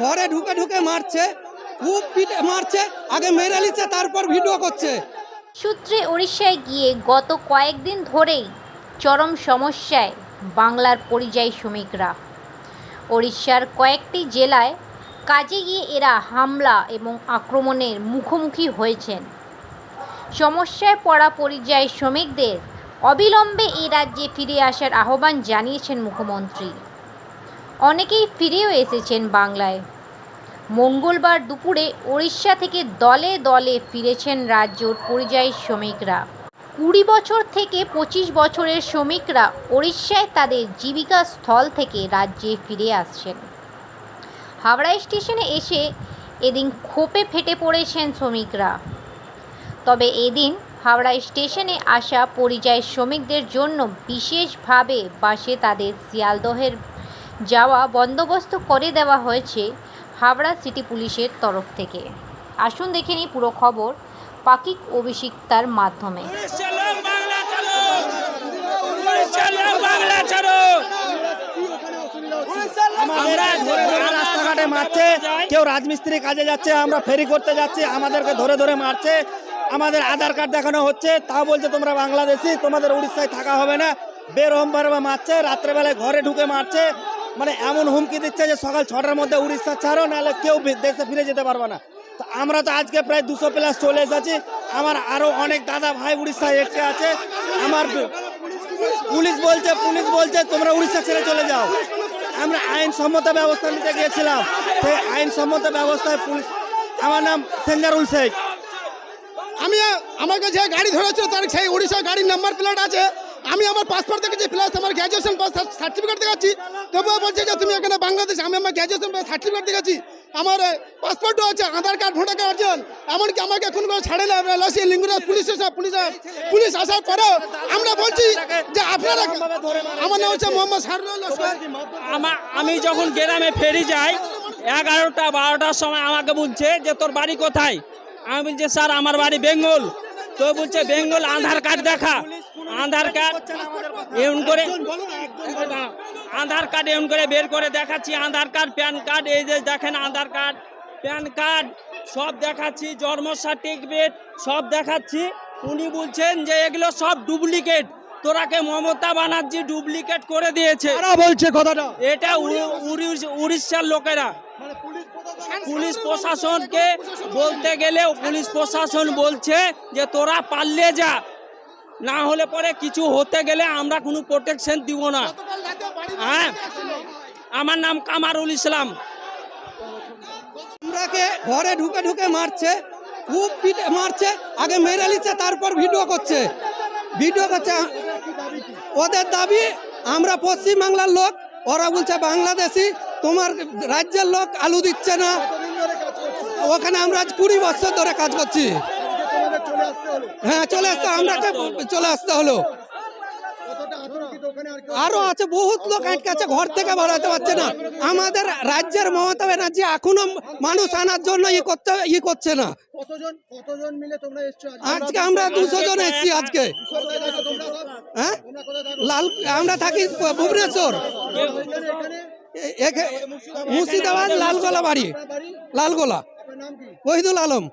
ঘরে ঢুকে ঢুকে মারছে, খুব পিটে মারছে, আগে মেরে নিচ্ছে, তারপর ভিডিও করছে। সূত্রে উড়িষ্যায় গিয়ে গত কয়েকদিন ধরেই চরম সমস্যায় বাংলার পরিযায়ী শ্রমিকরা। উড়িষ্যার কয়েকটি জেলায় কাজে গিয়ে এরা হামলা এবং আক্রমণের মুখোমুখি হয়েছেন। সমস্যায় পড়া পরিযায়ী শ্রমিকদের অবিলম্বে এই রাজ্যে ফিরে আসার আহ্বান জানিয়েছেন মুখ্যমন্ত্রী। অনেকেই ফিরেও এসেছেন বাংলায়। মঙ্গলবার দুপুরে উড়িষ্যা থেকে দলে দলে ফিরেছেন রাজ্যর পরিযায়ী শ্রমিকরা। কুড়ি বছর থেকে পঁচিশ বছরের শ্রমিকরা উড়িষ্যায় তাদের জীবিকা স্থল থেকে রাজ্যে ফিরে আসছেন। হাওড়া স্টেশনে এসে এদিন খোপে ফেটে পড়েছেন শ্রমিকরা। তবে এদিন হাওড়া স্টেশনে আসা পরিযায়ী শ্রমিকদের জন্য বিশেষভাবে বাসে তাদের শিয়ালদহের যাওয়া বন্দোবস্ত করে দেওয়া হয়েছে হাওড়া সিটি পুলিশের তরফ থেকে। আসুন দেখে নিই পুরো খবর পাকিক অভিষিক্তার মাধ্যমে। রাস্তাঘাটে মারছে, কেউ রাজমিস্ত্রি কাজে যাচ্ছে, আমরা ফেরি করতে যাচ্ছি, আমাদেরকে ধরে ধরে মারছে, আমাদের আধার কার্ড দেখানো হচ্ছে তা বলছে তোমরা বাংলাদেশি, তোমাদের উড়িষ্যায় থাকা হবে না বের বেরহমবার মারছে, রাত্রেবেলায় ঘরে ঢুকে মারছে মানে এমন হুমকি দিচ্ছে যে সকাল ছটার মধ্যে উড়িষ্যা ছাড়ো, নাহলে কেউ দেশে ফিরে যেতে পারবে না। তো আমরা তো আজকে প্রায় দুশো প্লাস চলে এসেছি। আমার আরও অনেক দাদা ভাই উড়িষ্যায় এসে আছে। আমার পুলিশ বলছে পুলিশ বলছে, তোমরা উড়িষ্যা ছেড়ে চলে যাও। আমরা আইনসম্মত ব্যবস্থা নিতে গিয়েছিলাম। সেই আইনসম্মত ব্যবস্থায় পুলিশ আমার নাম সেঞ্জারুল শেখ। আমি আমাকে যে গাড়ি ধরেছিল, তার সেই উড়িষ্যা গাড়ির নাম্বার প্লেট আছে। আমি আমার পাসপোর্ট দেখেছি প্লাস আমার গ্র্যাজুয়েশন সার্টিফিকেট দেখাচ্ছি। তবুও বলছে যে তুমি এখানে বাংলাদেশ, আমি আমার গ্র্যাজুয়েশন সার্টিফিকেট দেখেছি আমার পাসপোর্টও আছে, আধার কার্ড, ভোটার কার্ড আছে এমনকি আমাকে এখন করে ছাড়ে না লসি লিঙ্গুরাজ, পুলিশ এসে পুলিশ পুলিশ আসার পরেও আমরা বলছি যে আপনারা আমার নাম হচ্ছে মোহাম্মদ সারুল আমা- আমি যখন গ্রামে ফেরি যাই, এগারোটা, বারোটার সময় আমাকে বলছে যে, তোর বাড়ি কোথায়? আমি বলছি, স্যার, আমার বাড়ি বেঙ্গল। তো বলছে, বেঙ্গল আধার কার্ড দেখা। আধার কার্ড এমন করে আধার কার্ড এমন করে বের করে দেখাচ্ছি আধার কার্ড প্যান কার্ড এই যে দেখেন আধার কার্ড প্যান কার্ড সব দেখাচ্ছি জন্ম সার্টিফিকেট সব দেখাচ্ছি। উনি বলছেন যে এগুলো সব ডুপ্লিকেট। তোরাকে মমতা বানার্জি ডুপ্লিকেট করে দিয়েছে? বলছে কথাটা? এটা উড়ি- উড়ি- উড়িষ্যার লোকেরা। পুলিশ প্রশাসনকে বলতে গেলে পুলিশ প্রশাসন বলছে যে তোরা পারলে যা। না হলে পরে কিছু হতে গেলে আমরা কোনো প্রোটেকশন দিব না। হ্যাঁ। আমার নাম কামারুল ইসলাম। আমরাকে ঘরে ঢুকে ঢুকে মারছে খুব পিটে মারছে আগে মেরে নিচ্ছে তারপর ভিডিও করছে। ভিডিও করছে ওদের দাবি আমরা পশ্চিম বাংলার লোক ওরা বলছে বাংলাদেশি তোমার রাজ্যের লোক আলু দিচ্ছে না। ওখানে আমরা আজ কুড়ি বছর ধরে কাজ করছি। হ্যাঁ চলে আসতে আমরা চলে আসতে হলো। আরও আছে বহুত লোক আটকে আছে ঘর থেকে বাড়াতে পারছে না। আমাদের রাজ্যের মমতা ব্যানার্জি এখনও মানুষ আনার জন্য ই করতে ই করছে না। কতজন কতজন মিলে তোমরা এসছো আজকে? আমরা দুশো জন এসছি আজকে। হ্যাঁ? লাল আমরা থাকি ভুবনেশ্বর। মুর্শিদাবাদ লালগোলা বাড়ি। লালগোলা। ওহিদুল আলম।